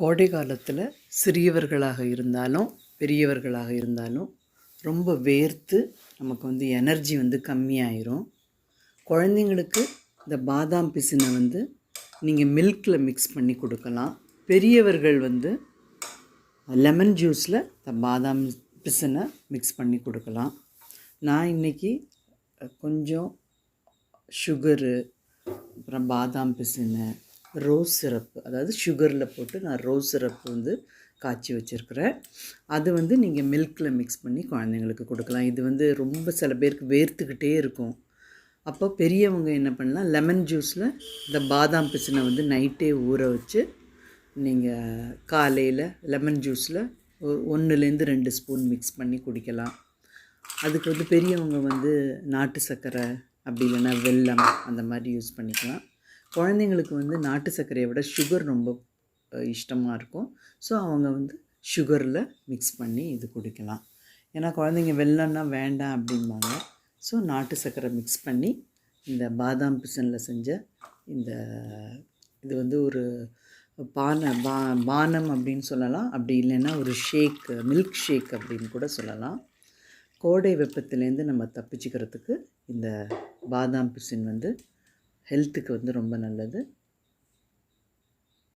கோடை காலத்தில் சிறியவர்களாக இருந்தாலும் பெரியவர்களாக இருந்தாலும் ரொம்ப வேர்த்து நமக்கு வந்து எனர்ஜி வந்து கம்மியாயிரும். குழந்தைங்களுக்கு இந்த பாதாம் பிசினை வந்து நீங்கள் மில்கில் மிக்ஸ் பண்ணி கொடுக்கலாம். பெரியவர்கள் வந்து லெமன் ஜூஸில் இந்த பாதாம் பிசினை மிக்ஸ் பண்ணி கொடுக்கலாம். நான் இன்றைக்கி கொஞ்சம் சுகரு அப்புறம் பாதாம் பிசினை ரோஸ் சிரப்பு. அதாவது சுகரில் போட்டு நான் ரோஸ் சிரப்பு வந்து காய்ச்சி வச்சுருக்கிறேன். அது வந்து நீங்கள் மில்கில் மிக்ஸ் பண்ணி குழந்தைங்களுக்கு கொடுக்கலாம். இது வந்து ரொம்ப சில பேருக்கு வேர்த்துக்கிட்டே இருக்கும். அப்போ பெரியவங்க என்ன பண்ணலாம்? லெமன் ஜூஸில் இந்த பாதாம் பிசினை வந்து நைட்டே ஊற வச்சு நீங்கள் காலையில் லெமன் ஜூஸில் ஒன்றுலேருந்து ரெண்டு ஸ்பூன் மிக்ஸ் பண்ணி குடிக்கலாம். அதுக்கு வந்து பெரியவங்க வந்து நாட்டு சர்க்கரை அப்படி இல்லைன்னா வெல்லம் அந்த மாதிரி யூஸ் பண்ணிக்கலாம். குழந்தைங்களுக்கு வந்து நாட்டு சர்க்கரையை விட சுகர் ரொம்ப இஷ்டமாக இருக்கும். ஸோ அவங்க வந்து சுகரில் மிக்ஸ் பண்ணி இது குடிக்கலாம். ஏன்னா குழந்தைங்க வெள்ளம்னா வேண்டாம் அப்படிம்பாங்க. ஸோ நாட்டு சர்க்கரை மிக்ஸ் பண்ணி இந்த பாதாம் பிசனில் செஞ்ச இந்த இது வந்து ஒரு பானை பா பானம் அப்படின்னு சொல்லலாம். அப்படி இல்லைன்னா ஒரு ஷேக் மில்க் ஷேக் அப்படின்னு கூட சொல்லலாம். கோடை வெப்பத்துலேருந்து நம்ம தப்பிச்சுக்கிறதுக்கு இந்த பாதாம் பிசின் வந்து ஹெல்த்துக்கு வந்து ரொம்ப நல்லது.